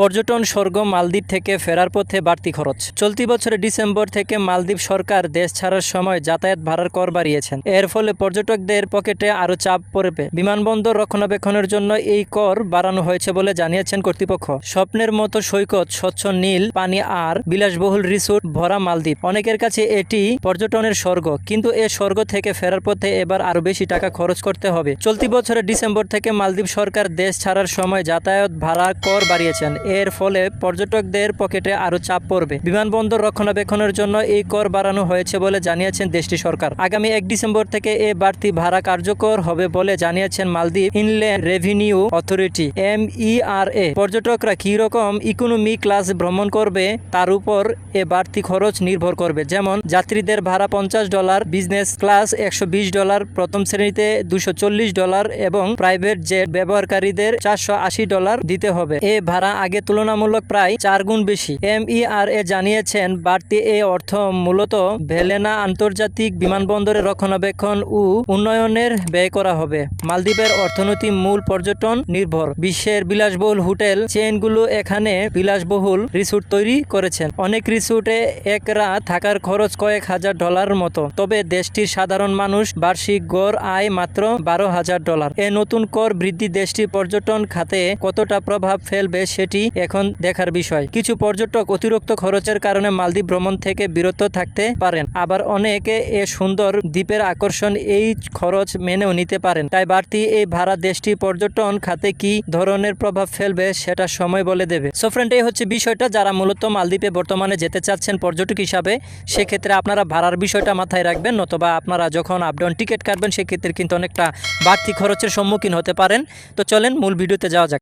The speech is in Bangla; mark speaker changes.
Speaker 1: পর্যটন, স্বর্গ, মালদ্বীপ থেকে ফেরার পথে বাড়তি খরচ। চলতি বছরের ডিসেম্বর থেকে মালদ্বীপ সরকার দেশ ছাড়ার সময় যাতায়াত ভাড়ার কর বাড়িয়েছেন। এর ফলে পর্যটকদের পকেটে আরও চাপ পড়বে। বিমানবন্দর রক্ষণাবেক্ষণের জন্য এই কর বাড়ানো হয়েছে বলে জানিয়েছেন কর্তৃপক্ষ। স্বপ্নের মতো সৈকত, স্বচ্ছ নীল, পানি আর বিলাসবহুল রিসোর্ট ভরা মালদ্বীপ। অনেকের কাছে এটি পর্যটনের স্বর্গ, কিন্তু এ স্বর্গ থেকে ফেরার পথে এবার আরও বেশি টাকা খরচ করতে হবে। চলতি বছরের ডিসেম্বর থেকে মালদ্বীপ সরকার দেশ ছাড়ার সময় যাতায়াত ভাড়া কর বাড়িয়েছেন। এর ফলে পর্যটকদের পকেটে আরও চাপ পড়বে। বিমানবন্দর রক্ষণাবেক্ষণের জন্য এই কর বাড়ানো হয়েছে বলে জানিয়েছেন দেশটি সরকার। আগামী এক ডিসেম্বর থেকে এ বাড়তি ভাড়া কার্যকর হবে বলে জানিয়েছেন Maldives inland revenue authority M A পর্যটকরা কী রকম ইকোনমি ক্লাস ভ্রমণ করবে তার উপর এ বাড়তি খরচ নির্ভর করবে। যেমন, যাত্রীদের ভাড়া পঞ্চাশ ডলার, বিজনেস ক্লাস একশো বিশ ডলার, প্রথম শ্রেণীতে দুশো ডলার এবং প্রাইভেট জেট ব্যবহারকারীদের চারশো আশি ডলার দিতে হবে। এ ভাড়া আগে তুলনামূলক প্রায় চার গুণ বেশি। এম এ জানিয়েছেন, বাড়তি এই অর্থ মূলত ভেলেনা আন্তর্জাতিক বিমানবন্দরের রক্ষণাবেক্ষণ ও উন্নয়নের ব্যয় করা হবে। মালদ্বীপের অর্থনীতি মূল পর্যটন নির্ভর। বিশ্বের বিলাসবহুল হোটেল চেইনগুলো এখানে বিলাসবহুল রিসোর্ট তৈরি করেছেন। অনেক রিসোর্টে এক রাত থাকার খরচ কয়েক হাজার ডলার মতো। তবে দেশটির সাধারণ মানুষ বার্ষিক গড় আয় মাত্র বারো হাজার ডলার। এ নতুন কর বৃদ্ধি দেশটির পর্যটন খাতে কতটা প্রভাব ফেলবে সেটি এখন দেখার বিষয়। কিছু পর্যটক অতিরিক্ত খরচের কারণে মালদ্বীপ ভ্রমণ থেকে বিরত থাকতে পারেন। আবার অনেকে এ সুন্দর দ্বীপের আকর্ষণ এই খরচ মেনেও নিতে পারেন। তাই বাড়তি এই ভাড়া দেশটি পর্যটন খাতে কি ধরনের প্রভাব ফেলবে সেটা সময় বলে দেবে। সো ফ্রেন্ড এই হচ্ছে বিষয়টা। যারা মূলত মালদ্বীপে বর্তমানে যেতে চাচ্ছেন পর্যটক হিসাবে, সেক্ষেত্রে আপনারা ভাড়ার বিষয়টা মাথায় রাখবেন, নতুবা আপনারা যখন আপডাউন টিকিট কাটবেন, সেক্ষেত্রে কিন্তু অনেকটা বাড়তি খরচের সম্মুখীন হতে পারেন। তো চলেন, মূল ভিডিওতে যাওয়া যাক।